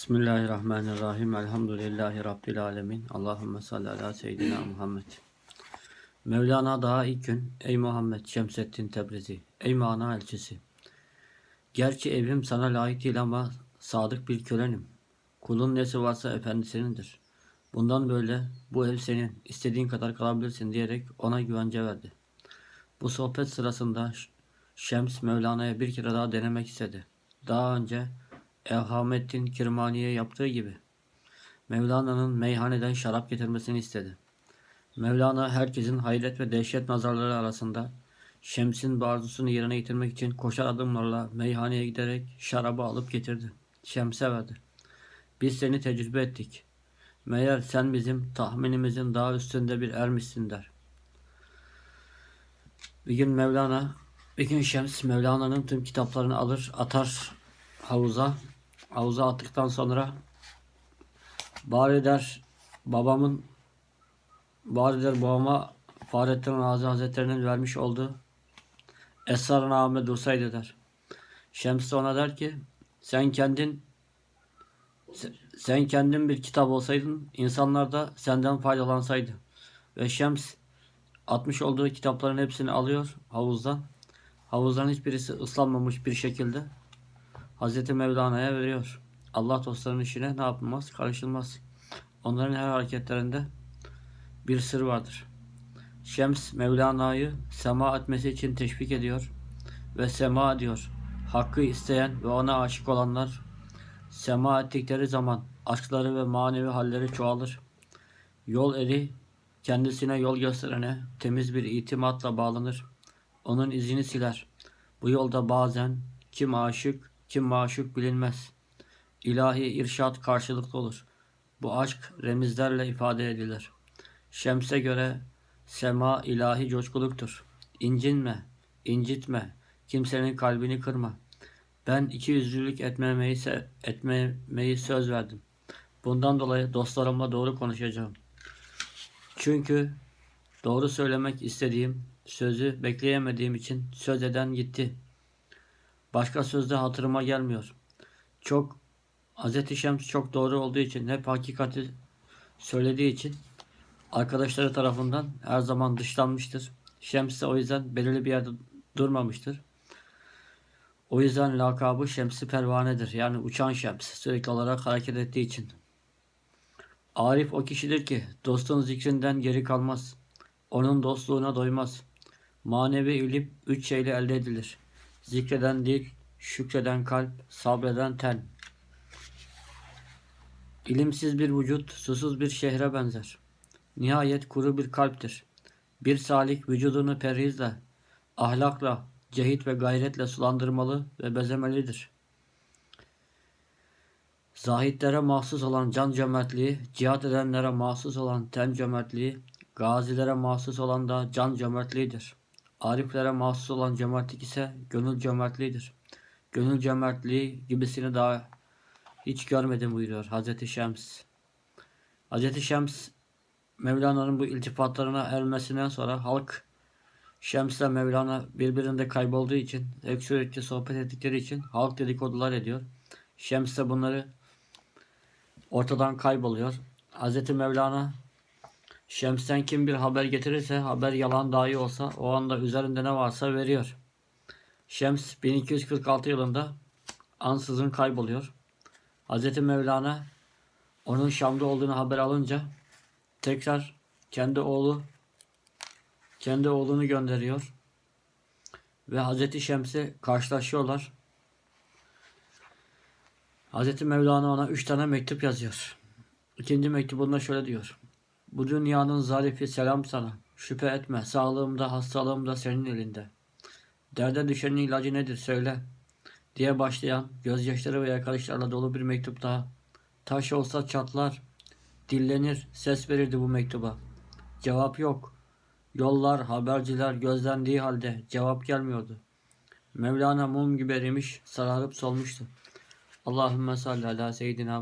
Bismillahirrahmanirrahim. Elhamdülillahi Rabbil alemin. Allahümme salli ala seyyidina Muhammed. Mevlana daha ilk gün Ey Muhammed Şemseddin Tebrizi Ey mana elçisi Gerçi evim sana layık değil ama sadık bir kölenim. Kulun nesi varsa efendisinindir. Bundan böyle bu ev senin istediğin kadar kalabilirsin diyerek ona güvence verdi. Bu sohbet sırasında Şems Mevlana'ya bir kere daha denemek istedi. Daha önce Elhamettin Kirmani'ye yaptığı gibi. Mevlana'nın meyhaneden şarap getirmesini istedi. Mevlana herkesin hayret ve dehşet nazarları arasında Şems'in bu arzusunu yerine getirmek için koşar adımlarla meyhaneye giderek şarabı alıp getirdi. Şems'e verdi. Biz seni tecrübe ettik. Meğer sen bizim tahminimizin daha üstünde bir ermişsin der. Bir gün Mevlana, bir gün Şems Mevlana'nın tüm kitaplarını alır atar havuza. Havuza attıktan sonra bari der babamın bari der babama Fahrettin Razi Hazretleri'nin vermiş olduğu Esrar-ı dursaydı der. Şems de ona der ki sen kendin se- sen kendin bir kitap olsaydın insanlar da senden faydalansaydı. Ve Şems atmış olduğu kitapların hepsini alıyor havuzdan. Havuzdan hiçbirisi ıslanmamış bir şekilde Hazreti Mevlana'ya veriyor. Allah dostlarının işine ne yapılmaz? Karışılmaz. Onların her hareketlerinde bir sır vardır. Şems Mevlana'yı sema etmesi için teşvik ediyor ve sema diyor. Hakkı isteyen ve ona aşık olanlar sema ettikleri zaman aşkları ve manevi halleri çoğalır. Yol eri kendisine yol gösterene temiz bir itimatla bağlanır. Onun izini siler. Bu yolda bazen kim aşık kim maşuk bilinmez. İlahi irşat karşılıklı olur. Bu aşk remizlerle ifade edilir. Şems'e göre sema ilahi coşkuluktur. İncinme, incitme, kimsenin kalbini kırma. Ben iki yüzlülük etmemeyi, se- etmemeyi söz verdim. Bundan dolayı dostlarımla doğru konuşacağım. Çünkü doğru söylemek istediğim, sözü bekleyemediğim için söz eden gitti. Başka sözde hatırıma gelmiyor. Çok Hz. Şems çok doğru olduğu için hep hakikati söylediği için arkadaşları tarafından her zaman dışlanmıştır. Şems de o yüzden belirli bir yerde durmamıştır. O yüzden lakabı Şemsi Pervanedir. Yani uçan Şems sürekli olarak hareket ettiği için. Arif o kişidir ki dostun zikrinden geri kalmaz. Onun dostluğuna doymaz. Manevi ilim üç şeyle elde edilir. Zikreden dil, şükreden kalp, sabreden ten. İlimsiz bir vücut, susuz bir şehre benzer. Nihayet kuru bir kalptir. Bir salik vücudunu perhizle, ahlakla, cehit ve gayretle sulandırmalı ve bezemelidir. Zahitlere mahsus olan can cömertliği, cihat edenlere mahsus olan ten cömertliği, gazilere mahsus olan da can cömertliğidir. Ariflere mahsus olan cömertlik ise gönül cömertliğidir. Gönül cömertliği gibisini daha hiç görmedim buyuruyor Hazreti Şems. Hazreti Şems Mevlana'nın bu iltifatlarına ermesinden sonra halk Şems'le Mevlana birbirinde kaybolduğu için, hep sürekli sohbet ettikleri için halk dedikodular ediyor. Şems de bunları ortadan kayboluyor. Hazreti Mevlana Şems'ten kim bir haber getirirse haber yalan dahi olsa o anda üzerinde ne varsa veriyor. Şems 1246 yılında ansızın kayboluyor. Hazreti Mevlana onun Şam'da olduğunu haber alınca tekrar kendi oğlu kendi oğlunu gönderiyor. Ve Hazreti Şems'e karşılaşıyorlar. Hazreti Mevlana ona üç tane mektup yazıyor. İkinci mektubunda şöyle diyor. Bu dünyanın zarifi selam sana. Şüphe etme. Sağlığım da hastalığım da senin elinde. Derde düşenin ilacı nedir söyle. Diye başlayan gözyaşları ve yakarışlarla dolu bir mektup daha. Taş olsa çatlar. Dillenir. Ses verirdi bu mektuba. Cevap yok. Yollar, haberciler gözlendiği halde cevap gelmiyordu. Mevlana mum gibi erimiş, sararıp solmuştu. Allahümme salli ala seyyidina